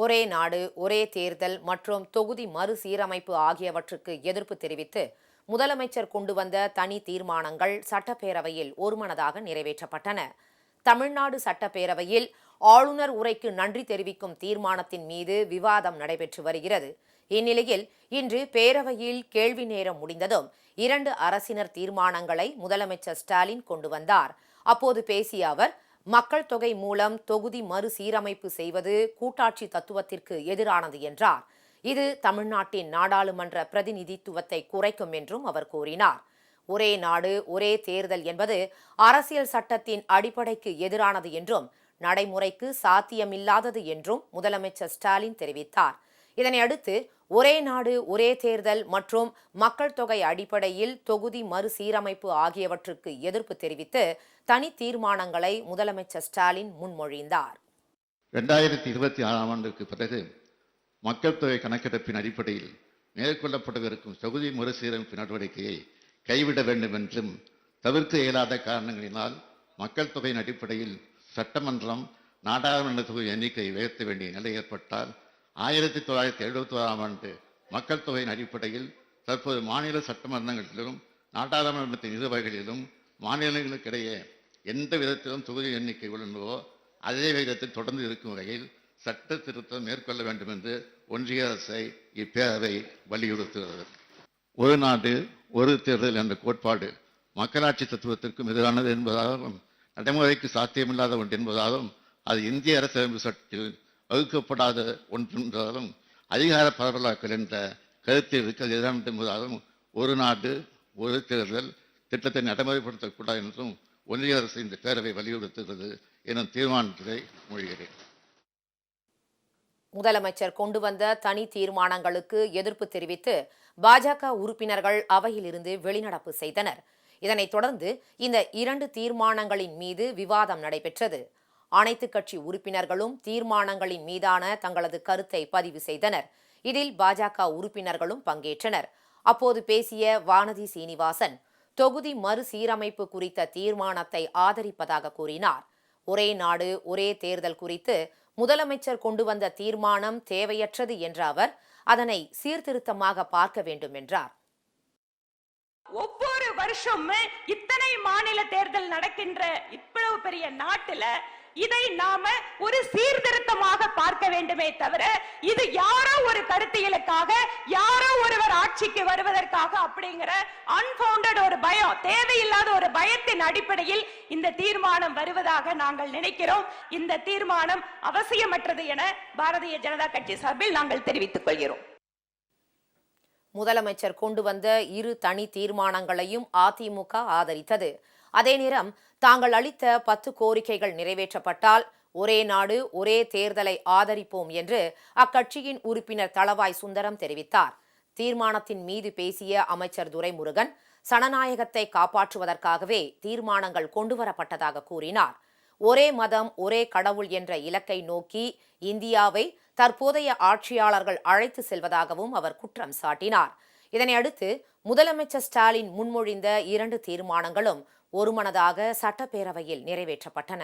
ஒரே நாடு ஒரே தேர்தல் மற்றும் தொகுதி மறுசீரமைப்பு ஆகியவற்றுக்கு எதிர்ப்பு தெரிவித்து முதலமைச்சர் கொண்டு வந்த தனி தீர்மானங்கள் சட்டப்பேரவையில் ஒருமனதாக நிறைவேற்றப்பட்டன. தமிழ்நாடு சட்டப்பேரவையில் ஆளுநர் உரைக்கு நன்றி தெரிவிக்கும் தீர்மானத்தின் மீது விவாதம் நடைபெற்று வருகிறது. இந்நிலையில் இன்று பேரவையில் கேள்வி நேரம் முடிந்ததும் இரண்டு அரசினர் தீர்மானங்களை முதலமைச்சர் ஸ்டாலின் கொண்டு வந்தார். அப்போது பேசிய அவர் மக்கள் தொகை மூலம் தொகுதி மறுசீரமைப்பு செய்வது கூட்டாட்சி தத்துவத்திற்கு எதிரானது என்றார். இது தமிழ்நாட்டின் நாடாளுமன்ற பிரதிநிதித்துவத்தை குறைக்கும் என்றும் அவர் கூறினார். ஒரே நாடு ஒரே தேர்தல் என்பது அரசியல் சட்டத்தின் அடிப்படைக்கு எதிரானது என்றும் நடைமுறைக்கு சாத்தியமில்லாதது என்றும் முதலமைச்சர் ஸ்டாலின் தெரிவித்தார். இதனை அடுத்து ஒரே நாடு ஒரே தேர்தல் மற்றும் மக்கள் தொகை அடிப்படையில் தொகுதி மறுசீரமைப்பு ஆகியவற்றுக்கு எதிர்ப்பு தெரிவித்து தனி தீர்மானங்களை முதலமைச்சர் ஸ்டாலின் முன்மொழிந்தார். ரெண்டாயிரத்தி இருபத்தி ஆறாம் ஆண்டுக்கு பிறகு மக்கள் தொகை கணக்கெடுப்பின் அடிப்படையில் மேற்கொள்ளப்படவிருக்கும் தொகுதி மறுசீரமைப்பு நடவடிக்கையை கைவிட வேண்டும் என்றும் தவிர்க்க இயலாத காரணங்களினால் மக்கள் தொகையின் அடிப்படையில் சட்டமன்றம் நாடாளுமன்ற தொகுதி எண்ணிக்கையை உயர்த்த வேண்டிய நிலை ஏற்பட்டால் ஆயிரத்தி தொள்ளாயிரத்தி எழுபத்தி ஓராம் ஆண்டு மக்கள் தொகையின் அடிப்படையில் தற்போது மாநில சட்டமன்றங்களிலும் நாடாளுமன்றத்தின் இரு வகைகளிலும் மாநிலங்களுக்கிடையே எந்த விதத்திலும் தொகுதி எண்ணிக்கை உள்ளனவோ அதே விதத்தில் தொடர்ந்து இருக்கும் வகையில் சட்ட திருத்தம் மேற்கொள்ள வேண்டும் என்று ஒன்றிய அரசை இப்பேரவை வலியுறுத்துகிறது. ஒரு நாடு ஒரு தேர்தல் என்ற கோட்பாடு மக்களாட்சி தத்துவத்திற்கும் எதிரானது என்பதாலும் நடைமுறைக்கு சாத்தியமில்லாத ஒன்று என்பதாலும் அது இந்திய அரசியலமைப்பு சட்டத்தில் வகுக்கப்படாத ஒன்று அதிகார பரவலாக்கல் என்ற கருத்தில் இருக்க எதிரானது என்பதாலும் ஒரு நாடு ஒரு தேர்தல் திட்டத்தை நடைமுறைப்படுத்தக்கூடாது என்றும் ஒன்றிய அரசு இந்த பேரவை வலியுறுத்துகிறது எனும் தீர்மானத்தை மொழிகிறேன். முதலமைச்சர் கொண்டு வந்த தனி தீர்மானங்களுக்கு எதிர்ப்பு தெரிவித்து பாஜக உறுப்பினர்கள் அவையிலிருந்து வெளிநடப்பு செய்தனர். இதனைத் தொடர்ந்து இந்த இரண்டு தீர்மானங்களின் மீது விவாதம் நடைபெற்றது. அனைத்து கட்சி உறுப்பினர்களும் தீர்மானங்களின் மீதான தங்களது கருத்தை பதிவு செய்தனர். இதில் பாஜக உறுப்பினர்களும் பங்கேற்றனர். அப்போது பேசிய வானதி சீனிவாசன் தொகுதி மறுசீரமைப்பு குறித்த தீர்மானத்தை ஆதரிப்பதாக கூறினார். ஒரே நாடு ஒரே தேர்தல் குறித்து முதலமைச்சர் கொண்டு வந்த தீர்மானம் தேவையற்றது என்ற அவர் அதனை சீர்திருத்தமாக பார்க்க வேண்டும் என்றார். ஒவ்வொரு வருஷமும் இத்தனை மாநில தேர்தல் நடக்கின்ற இவ்வளவு பெரிய நாட்டுல இதை நாம ஒரு சீர்திருத்தமாக பார்க்க வேண்டுமே தவிர இது யாரோ ஒரு கருத்தியலுக்காக யாரோ ஒருவர் ஆட்சிக்கு வருவதற்காக அப்படிங்கிற அன்பவுண்டட் ஒரு பயம் தேவையில்லாத ஒரு பயத்தின் அடிப்படையில் இந்த தீர்மானம் வருவதாக நாங்கள் நினைக்கிறோம். இந்த தீர்மானம் அவசியமற்றது என பாரதிய ஜனதா கட்சி சார்பில் நாங்கள் தெரிவித்துக் கொள்கிறோம். முதலமைச்சர் கொண்டு வந்த இரு தனி தீர்மானங்களையும் அதிமுக ஆதரித்தது. அதே நேரம் தாங்கள் அளித்த பத்து கோரிக்கைகள் நிறைவேற்றப்பட்டால் ஒரே நாடு ஒரே தேர்தலை ஆதரிப்போம் என்று அக்கட்சியின் உறுப்பினர் தளவாய் சுந்தரம் தெரிவித்தார். தீர்மானத்தின் மீது பேசிய அமைச்சர் துரைமுருகன் சனநாயகத்தை காப்பாற்றுவதற்காகவே தீர்மானங்கள் கொண்டுவரப்பட்டதாக கூறினார். ஒரே மதம் ஒரே கடவுள் என்ற இலக்கை நோக்கி இந்தியாவை தற்போதைய ஆட்சியாளர்கள் அழைத்து செல்வதாகவும் அவர் குற்றம் சாட்டினார். இதனையடுத்து முதலமைச்சர் ஸ்டாலின் முன்மொழிந்த இரண்டு தீர்மானங்களும் ஒருமனதாக சட்டப்பேரவையில் நிறைவேற்றப்பட்டன.